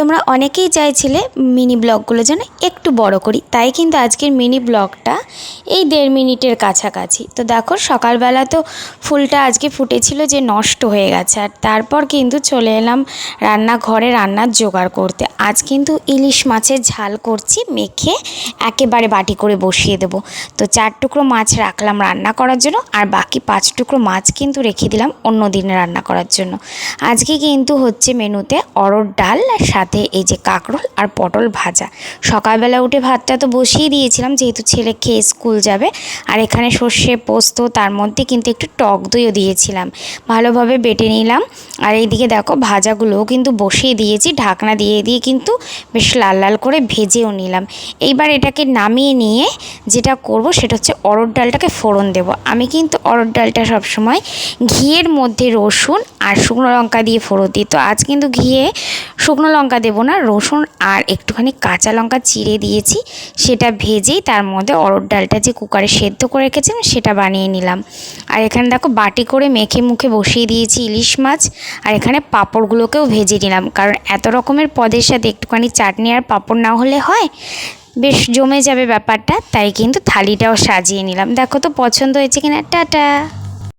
তোমরা অনেকেই চাইছিলে মিনি ব্লগগুলো যেন একটু বড় করি, তাই কিন্তু আজকের মিনি ব্লগটা এই দেড় মিনিটের কাছাকাছি। তো দেখো, সকালবেলা তো ফুলটা আজকে ফুটেছিল যে নষ্ট হয়ে গেছে, আর তারপর কিন্তু চলে এলাম রান্নাঘরে রান্নার জোগাড় করতে। আজ কিন্তু ইলিশ মাছের ঝাল করছি, মেখে একেবারে বাটি করে বসিয়ে দেবো। তো চার টুকরো মাছ রাখলাম রান্না করার জন্য, আর বাকি পাঁচ টুকরো মাছ কিন্তু রেখে দিলাম অন্য দিনে রান্না করার জন্য। আজকে কিন্তু হচ্ছে মেনুতে অরড় ডাল সাথে এই যে কাঁকরোল আর পটল ভাজা। সকালবেলা উঠে ভাতটা তো বসিয়ে দিয়েছিলাম, যেহেতু ছেলে খেয়ে স্কুল যাবে। আর এখানে সর্ষে পোস্ত, তার মধ্যে কিন্তু একটু টক দইও দিয়েছিলাম। ভালোভাবে বেটে নিলাম। আর এইদিকে দেখো ভাজাগুলোও কিন্তু বসিয়ে দিয়েছি, ঢাকনা দিয়ে দিয়ে কিন্তু বেশ লাল লাল করে ভেজেও নিলাম। এইবার এটাকে নামিয়ে নিয়ে যেটা করব সেটা হচ্ছে অরড় ডালটাকে ফোড়ন দেব। আমি কিন্তু অরড় ডালটা সবসময় ঘিয়ের মধ্যে রসুন আর শুকনো লঙ্কা দিয়ে ফোড়ন দিই। তো আজ কিন্তু ঘিয়ে শুকনো লঙ্কা দেবো না, রসুন আর একটুখানি কাঁচা লঙ্কা চিড়ে দিয়েছি, সেটা ভেজেই তার মধ্যে অরড় ডালটা যে কুকারে সেদ্ধ করে রেখেছিলাম সেটা বানিয়ে নিলাম। আর এখানে দেখো বাটি করে মেখে মুখে বসিয়ে দিয়েছি ইলিশ মাছ, আর এখানে পাঁপড়গুলোকেও ভেজে নিলাম। কারণ এত রকমের পদের সাথে একটুখানি চাটনি আর পাঁপড় না হলে হয়, বেশ জমে যাবে ব্যাপারটা, তাই কিন্তু থালিটাও সাজিয়ে নিলাম। দেখো তো পছন্দ হয়েছে কিনা, টাটা!